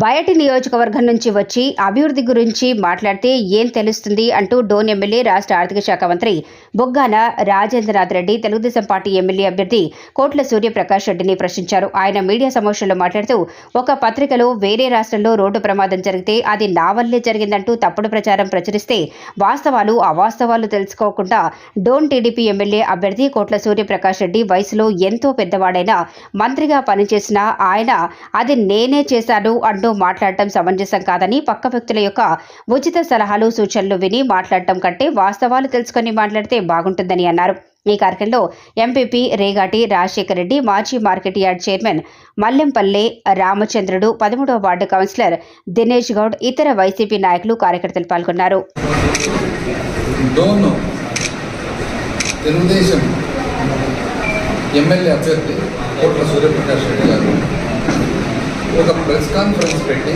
బయటి నియోజకవర్గం నుంచి వచ్చి అభివృద్ధి గురించి మాట్లాడితే ఏం తెలుస్తుంది అంటూ డోన్ ఎమ్మెల్యే రాష్ట్ర ఆర్థిక శాఖ మంత్రి బొగ్గాన రాజేంద్రనాథ్ రెడ్డి తెలుగుదేశం పార్టీ ఎమ్మెల్యే అభ్యర్థి కోట్ల సూర్యప్రకాష్ రెడ్డిని ప్రశ్నించారు. ఆయన మీడియా సమావేశంలో మాట్లాడుతూ ఒక పత్రికలో వేరే రాష్ట్రంలో రోడ్డు ప్రమాదం జరిగితే అది నా వల్లే జరిగిందంటూ తప్పుడు ప్రచారం ప్రచురిస్తే వాస్తవాలు అవాస్తవాలు తెలుసుకోకుండా డోన్ టీడీపీ ఎమ్మెల్యే అభ్యర్థి కోట్ల సూర్యప్రకాష్ రెడ్డి వయసులో ఎంతో పెద్దవాడైనా మంత్రిగా పనిచేసిన ఆయన అది నేనే చేశాను అంటూ మాట్లాడటం సమంజసం కాదని పక్క వ్యక్తుల యొక్క ఉచిత సలహాలు సూచనలు విని మాట్లాడటం కంటే వాస్తవాలు తెలుసుకొని మాట్లాడితే బాగుంటుందని అన్నారు. ఈ కార్యక్రమంలో ఎంపీపీ రేగాటి రాజశేఖర రెడ్డి మాజీ మార్కెట్ యార్డ్ చైర్మన్ మల్లెంపల్లె రామచంద్రుడు పదమూడవ వార్డు కౌన్సిలర్ దినేష్ గౌడ్ ఇతర వైసీపీ నాయకులు కార్యకర్తలు పాల్గొన్నారు. తెలుగుదేశం ఎమ్మెల్యే అభ్యర్థి కోట్ల సూర్యప్రకాష్ రెడ్డి గారు ఒక ప్రెస్ కాన్ఫరెన్స్ పెట్టి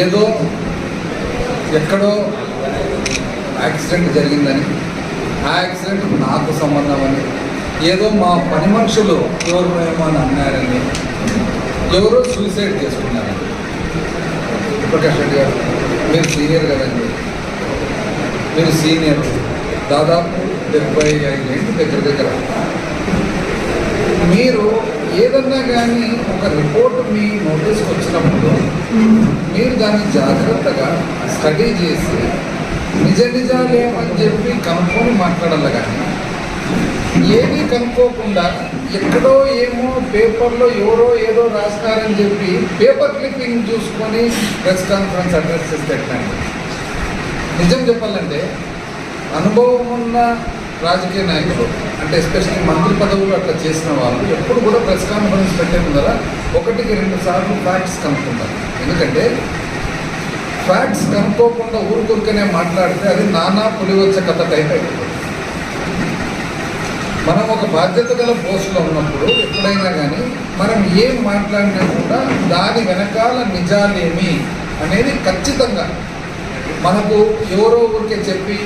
ఏదో ఎక్కడో యాక్సిడెంట్ జరిగిందని ఆ యాక్సిడెంట్ నాకు సంబంధం అని ఏదో మా పని మనుషులు ఎవరు అని అన్నారని ఎవరో సూసైడ్ చేసుకున్నారని. ప్రకాష్ రెడ్డి గారు మీరు సీనియర్ కదండి. మీరు సీనియర్ దాదాపు డెబ్బై ఐదేళ్ళు దగ్గర దగ్గర. మీరు ఏదన్నా కానీ ఒక రిపోర్ట్ మీ నోటీస్కి వచ్చినప్పుడు మీరు దాన్ని జాగ్రత్తగా స్టడీ చేసి నిజ నిజాలేమని చెప్పి కనుక్కొని మాట్లాడాలి కానీ ఏమీ కనుక్కోకుండా ఎక్కడో ఏమో పేపర్లో ఎవరో ఏదో రాస్తారని చెప్పి పేపర్ క్లిప్పింగ్ చూసుకొని ప్రెస్ కాన్ఫరెన్స్ అడ్రస్ చేసి పెట్టండి. నిజం చెప్పాలంటే అనుభవం ఉన్న రాజకీయ నాయకులు అంటే ఎస్పెషల్లీ మంత్రి పదవులు అట్లా చేసిన వాళ్ళు ఎప్పుడు కూడా ప్రెస్ కాన్ఫరెన్స్ పెట్టే ముందర ఒకటికి రెండు సార్లు ఫ్యాక్ట్స్ కనుక్కుంటారు. ఎందుకంటే ఫ్యాక్ట్స్ కనుక్కోకుండా ఊరుకూరుకనే మాట్లాడితే అది నానా పులివచ్చ కథ టైప్ అయిపోతుంది. మనం ఒక బాధ్యత గల పోస్టులో ఉన్నప్పుడు ఎప్పుడైనా కానీ మనం ఏం మాట్లాడినా కూడా దాని వెనకాల నిజాలేమి అనేది ఖచ్చితంగా మనకు ఎవరో ఊరికే చెప్పి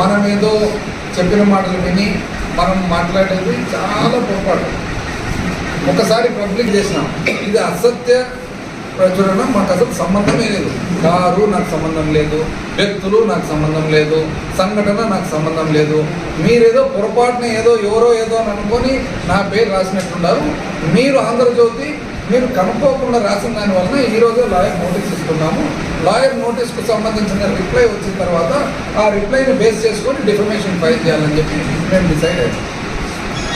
మనం ఏదో చెప్పిన మాటలు విని మనం మాట్లాడేది చాలా పొరపాటు. ఒకసారి పబ్లిక్ చేసినాం. ఇది అసత్య ప్రచురణ మాకు అసలు సంబంధమే లేదు. కారు నాకు సంబంధం లేదు వ్యక్తులు నాకు సంబంధం లేదు సంఘటన నాకు సంబంధం లేదు. మీరేదో పొరపాటున ఏదో ఎవరో ఏదో అని అనుకొని నా పేరు రాసినట్టున్నారు మీరు ఆంధ్రజ్యోతి మీరు కనుక్కోకుండా రాసిన దాని వలన ఈరోజు లాయర్ నోటీస్ ఇస్తున్నాము. లాయర్ నోటీస్కు సంబంధించిన రిప్లై వచ్చిన తర్వాత ఆ రిప్లైని బేస్ చేసుకొని డిఫర్మేషన్ ఫైల్ చేయాలని చెప్పి మేము డిసైడ్ అయ్యాం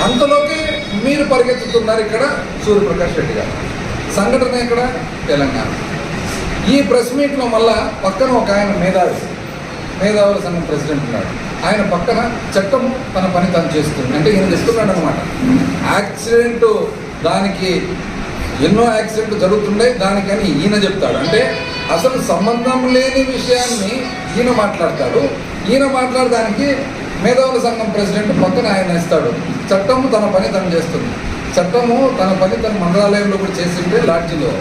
అంతలోకి మీరు పరిగెత్తుతున్నారు ఇక్కడ సూర్యప్రకాష్ రెడ్డి గారు. సంఘటన ఇక్కడ తెలంగాణ. ఈ ప్రెస్ మీట్లో మళ్ళా పక్కన ఒక ఆయన మేధావి మేధావుల సంఘం ప్రెసిడెంట్ ఉన్నాడు. ఆయన పక్కన చట్టం తన పని తను చేస్తుంది. అంటే ఈయన చెప్తున్నాడు అనమాట యాక్సిడెంట్ దానికి ఎన్నో యాక్సిడెంట్లు జరుగుతున్నాయి దానికని ఈయన చెప్తాడు. అంటే అసలు సంబంధం లేని విషయాన్ని ఈయన మాట్లాడతాడు. ఈయన మాట్లాడడానికి మేధావుల సంఘం ప్రెసిడెంట్ పక్కన ఆయన ఇస్తాడు. చట్టము తన పని తను చేస్తుంది. చట్టము తన పని తన మంత్రాలయంలో కూడా చేసింటే లాడ్జిలో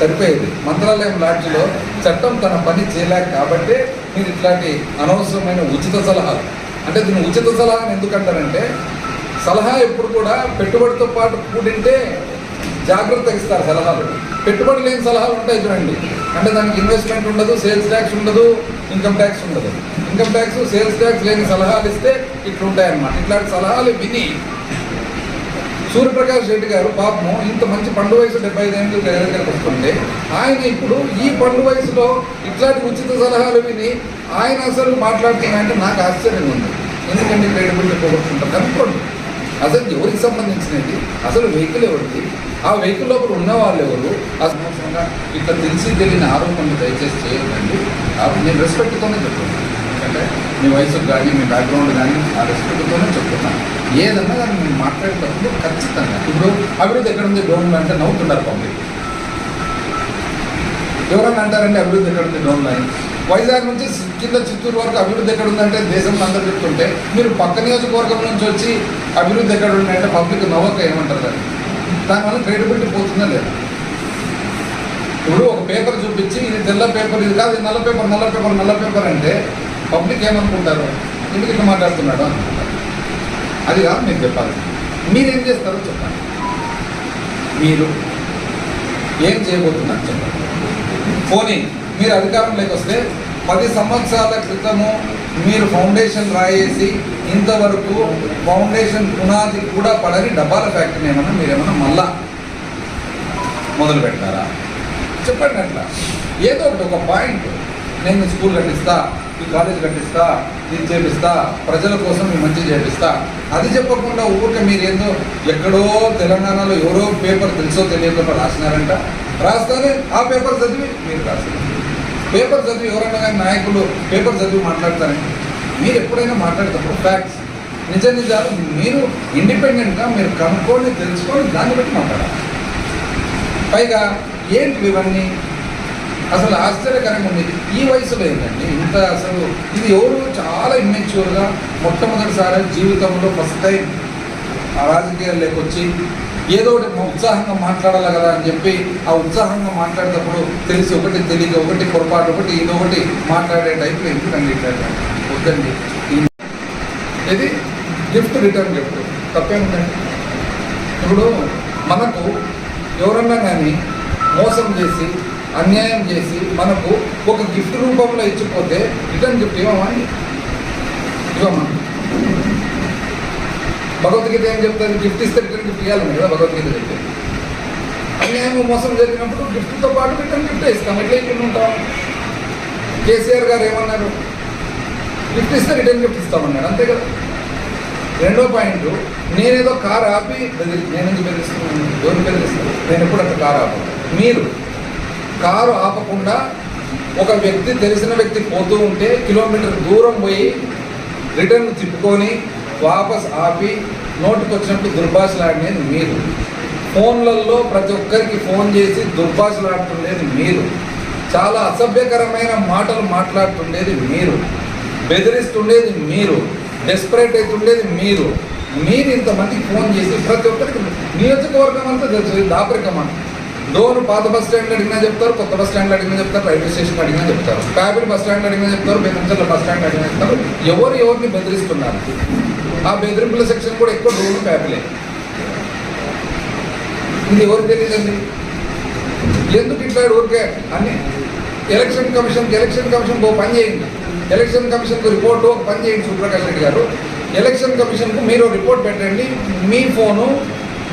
సరిపోయేది. మంత్రాలయం లాడ్జిలో చట్టం తన పని చేయలేక కాబట్టి మీరు ఇట్లాంటి అనవసరమైన ఉచిత సలహాలు. అంటే దీన్ని ఉచిత సలహా ఎందుకంటారంటే సలహా ఎప్పుడు కూడా పెట్టుబడితో పాటు కూడింటే జాగ్రత్తగా ఇస్తారు సలహాలు. పెట్టుబడి లేని సలహాలు ఉంటాయి చూడండి. అంటే దానికి ఇన్వెస్ట్మెంట్ ఉండదు సేల్స్ ట్యాక్స్ ఉండదు ఇన్కమ్ ట్యాక్స్ ఉండదు. ఇన్కమ్ ట్యాక్స్ సేల్స్ ట్యాక్స్ లేని సలహాలు ఇస్తే ఇట్లా ఉంటాయన్నమాట. ఇట్లాంటి సలహాలు విని సూర్యప్రకాష్ రెడ్డి గారు పాపము ఇంత మంచి పండు వయసు డెబ్బై ఐదు ఏళ్ళు దగ్గరికి వస్తుంటే ఆయన ఇప్పుడు ఈ పండు వయసులో ఇట్లాంటి ఉచిత సలహాలు విని ఆయన అసలు మాట్లాడుతున్నాయంటే నాకు ఆశ్చర్యం ఉంది. ఎందుకంటే క్రెడిబిలిటీ పోగొట్టుకుంటారు. కనుక్కోండి. అసలు ఎవరికి సంబంధించినది? అసలు వెహికల్ ఎవరిది? ఆ వెహికల్ లోపల ఉన్న వాళ్ళు ఎవరు అసమోసంగా ఇట్లా తెలిసి తెలియని ఆరోపణలు దయచేసి చేయకండి. కాబట్టి నేను రెస్పెక్ట్తోనే చెప్తున్నాను. ఎందుకంటే మీ వయసు కానీ మీ బ్యాక్గ్రౌండ్ కానీ ఆ రెస్పెక్ట్తోనే చెప్తున్నాను. ఏదన్నా దాన్ని మేము మాట్లాడేటప్పుడు ఖచ్చితంగా ఇప్పుడు అభివృద్ధి ఎక్కడ ఉంది? డ్రోన్లు అంటే నవ్వుతున్నారు పబ్లిక్ ఎవరన్నా అంటారంటే అభివృద్ధి ఎక్కడ ఉంది డ్రోన్లు అని? వైజాగ్ నుంచి కింద చిత్తూరు వరకు అభివృద్ధి ఎక్కడ ఉందంటే దేశంలో అందరూ చెప్తుంటే మీరు పక్క నియోజకవర్గం నుంచి వచ్చి అభివృద్ధి ఎక్కడ ఉందంటే పబ్లిక్ నవ్వక ఏమంటారు దాన్ని? దానివల్ల క్రెడిబిలిటీ పోతుందా లేదా? ఇప్పుడు ఒక పేపర్ చూపించి ఇది తెల్ల పేపర్ ఇది కాదు నల్ల పేపర్ నల్ల పేపర్ నల్ల పేపర్ అంటే పబ్లిక్ ఏమనుకుంటారు? ఎందుకు ఇట్లా మాట్లాడుతున్నాడు అనుకుంటారు. అది కాదు మీరు చెప్పాలి. మీరేం చేస్తారో చెప్పండి. మీరు ఏం చేయబోతున్నారు చెప్పండి. పోనీ మీరు అధికారంలోకి వస్తే పది సంవత్సరాల క్రితము మీరు ఫౌండేషన్ రాయేసి ఇంతవరకు ఫౌండేషన్ పునాది కూడా పడని డబ్బాల ఫ్యాక్టరీని ఏమన్నా మీరేమన్నా మళ్ళా మొదలు పెడతారా? చెప్పండి అట్లా. ఏదో ఒకటి ఒక పాయింట్ నేను స్కూల్ కట్టిస్తా ఈ కాలేజ్ కట్టిస్తా ఇది చేపిస్తా ప్రజల కోసం మీ మంచి చేపిస్తా. అది చెప్పకుండా ఊరికే మీరేందో ఎక్కడో తెలంగాణలో ఎవరో పేపర్ తెలుసో తెలియకుండా రాసినారంట. రాస్తానే ఆ పేపర్ చదివి మీరు రాస్తారు. పేపర్ చదివి ఎవరైనా కానీ నాయకులు పేపర్ చదివి మాట్లాడతారండి. మీరు ఎప్పుడైనా మాట్లాడతారు ఫ్యాక్ట్స్ నిజ నిజాలు మీరు ఇండిపెండెంట్గా మీరు కనుక్కొని తెలుసుకొని దాన్ని బట్టి మాట్లాడాలి. పైగా ఏంటి ఇవన్నీ? అసలు ఆశ్చర్యకరంగా ఉంది. ఈ వయసులో ఏంటండి? ఇంత అసలు ఇది ఎవరు? చాలా ఇమ్మెచ్యూర్గా మొట్టమొదటిసారి జీవితంలో ఫస్ట్ టైం ఆ రాజకీయాల్లోకి వచ్చి ఏదో ఒకటి ఉత్సాహంగా మాట్లాడాలి కదా అని చెప్పి ఆ ఉత్సాహంగా మాట్లాడేటప్పుడు తెలిసి ఒకటి తెలియక ఒకటి పొరపాటు ఒకటి ఇదొకటి మాట్లాడే టైప్లో ఎందుకండి ఇట్లా వద్దండి. ఇది గిఫ్ట్ రిటర్న్ గిఫ్ట్ తప్పేముందండి? ఇప్పుడు మనకు ఎవరన్నా కానీ మోసం చేసి అన్యాయం చేసి మనకు ఒక గిఫ్ట్ రూపంలో ఇచ్చిపోతే రిటర్న్ గిఫ్ట్ ఇవ్వమా ఇవ్వమని ఇవ్వమా? భగవద్గీత ఏం చెప్తారు గిఫ్ట్ ఇస్తే రిటర్న్ గిఫ్ట్ ఇవ్వాలి కదా భగవద్గీత చెప్తుంది అన్యాయం మోసం జరిగినప్పుడు గిఫ్ట్తో పాటు రిటర్న్ గిఫ్ట్ ఇస్తాం. ఎట్లా ఇప్పుడు ఉంటాం? కేసీఆర్ గారు ఏమన్నారు? గిఫ్ట్ ఇస్తే రిటర్న్ గిఫ్ట్ ఇస్తామన్నారు అంతే కదా. రెండో పాయింట్ నేనేదో కారు ఆపి బెదిరి నేను బెదిరిస్తున్నాను? ఎవరు బెదిరిస్తాను నేను ఎప్పుడు అంత కారు ఆపను. మీరు కారు ఆపకుండా ఒక వ్యక్తి తెలిసిన వ్యక్తి పోతూ ఉంటే కిలోమీటర్ దూరం పోయి రిటర్న్ తిప్పుకొని వాపస్ ఆపి నోటికి వచ్చినట్టు దుర్భాషలాడినది మీరు. ఫోన్లలో ప్రతి ఒక్కరికి ఫోన్ చేసి దుర్భాషలాడుతుండేది మీరు. చాలా అసభ్యకరమైన మాటలు మాట్లాడుతుండేది మీరు. బెదిరిస్తుండేది మీరు. డెస్పరేట్ అవుతుండేది మీరు. మీరు ఇంతమందికి ఫోన్ చేసి ప్రతి ఒక్కరికి నియోజకవర్గం అంతా తెలుసు ఇది దాపరికమా డోర్ పాత బస్ స్టాండ్లో అడిగినా చెప్తారు కొత్త బస్ స్టాండ్ అడిగినా చెప్తారు రైల్వే స్టేషన్ అడిగినా చెప్తారు. ప్యాబిల్ బస్ స్టాండ్ అడిగినా చెప్తారు బెదంచర్ల బస్ స్టాండ్ అడిగినా చెప్తారు. ఎవరు ఎవరిని బెదిరిస్తున్నారు? ఆ బెదిరింపుల సెక్షన్ కూడా ఎక్కువ డోర్ ప్యాబిలే ఇది ఎవరు తెలియదండి? ఎందుకు ఇట్లా ఊరికే అని ఎలక్షన్ కమిషన్కి ఎలక్షన్ కమిషన్కి ఒక పని చేయండి. ఎలక్షన్ కమిషన్కి రిపోర్ట్ ఒక పని చేయండి సూర్యప్రకాష్ రెడ్డి గారు. ఎలక్షన్ కమిషన్కు మీరు రిపోర్ట్ పెట్టండి. మీ ఫోను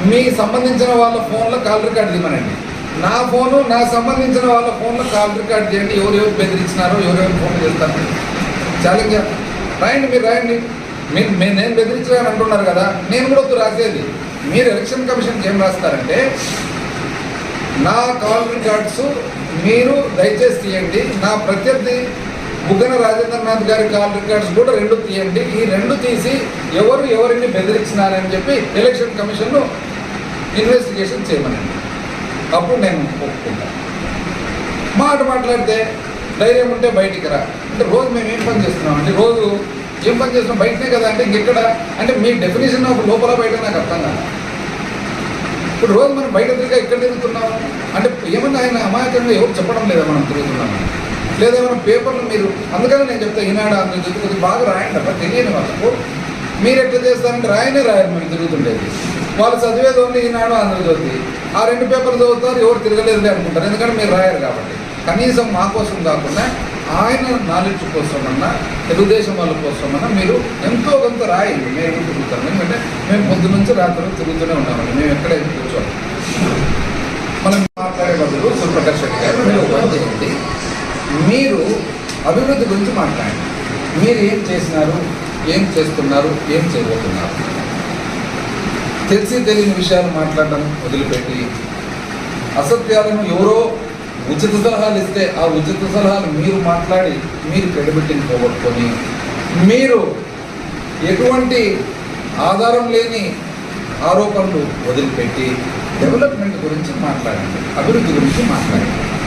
మీ సంబంధించిన వాళ్ళ ఫోన్లో కాల్ రికార్డు ఇవ్వనండి నా ఫోను నా సంబంధించిన వాళ్ళ ఫోన్లో కాల్ రికార్డ్ చేయండి. ఎవరెవరు బెదిరించినారో ఎవరెవరు ఫోన్ చేస్తారు. ఛాలెంజ్ రాయండి మీరు రాయండి. మీరు మీరు నేను బెదిరించాలని అంటున్నారు కదా నేను కూడా వద్దు రాసేది. మీరు ఎలక్షన్ కమిషన్కి ఏం రాస్తారంటే నా కాల్ రికార్డ్స్ మీరు దయచేసి తీయండి. నా ప్రత్యర్థి బుగ్గన రాజేంద్రనాథ్ గారి కాల్ రికార్డ్స్ కూడా రెండు తీయండి. ఈ రెండు తీసి ఎవరు ఎవరిని బెదిరించినారని చెప్పి ఎలక్షన్ కమిషన్ను ఇన్వెస్టిగేషన్ చేయమనండి. అప్పుడు నేను ఒప్పుకుంటాను మాట మాట్లాడితే ధైర్యం ఉంటే బయటికి రా. అంటే రోజు మేము ఏం పని చేస్తున్నామండి? రోజు ఏం పని చేస్తున్నాం? బయటనే కదా అంటే ఇంకెక్కడ అంటే మీ డెఫినేషన్ ఒక లోపల బయట నాకు అర్థం కాదు. ఇప్పుడు రోజు మనం బయట తిరిగా ఎక్కడ తిరుగుతున్నాం? అంటే ఏమన్నా ఆయన అమాయకంగా ఎవరు చెప్పడం లేదా మనం తిరుగుతున్నాం? లేదా మనం పేపర్లు మీరు అందుకని నేను చెప్తా ఈనాడు అందులో చెప్పి కొద్దిగా బాగా రాయండి అబ్బా తెలియని వాళ్ళకు. మీరు ఎట్లా చేస్తారంటే రాయనే రాయరు మేము తిరుగుతుండేది. వాళ్ళు చదివేది ఓన్లీ ఈనాడు ఆంధ్రజ్యోతి ఆ రెండు పేపర్లు చదువుతారు ఎవరు తిరగలేదు అనుకుంటారు ఎందుకంటే మీరు రాయరు కాబట్టి. కనీసం మా కోసం కాకుండా ఆయన నాలెడ్జ్ కోసమన్నా తెలుగుదేశం వాళ్ళ కోసమన్నా మీరు ఎంతో కొంత రాయండి. మేము ఎందుకు తిరుగుతాం. ఎందుకంటే మేము పొద్దు నుంచి రాత్రి తిరుగుతూనే ఉన్నామండి. మేము ఎక్కడ ఎందుకు కూర్చోం? మనం అభివృద్ధి గురించి మాట్లాడండి మీరు ఏం చేసినారు? ఏం చేస్తున్నారు? ఏం చేయబోతున్నారు? తెలిసి తెలియని విషయాలు మాట్లాడడం వదిలిపెట్టి అసత్యాలను ఎవరో ఉచిత సలహాలు ఇస్తే ఆ ఉచిత సలహాలు మీరు మాట్లాడి మీరు క్రెడిబిలిటీని పోగొట్టుకొని మీరు ఎటువంటి ఆధారం లేని ఆరోపణలు వదిలిపెట్టి డెవలప్మెంట్ గురించి మాట్లాడండి అభివృద్ధి గురించి మాట్లాడండి.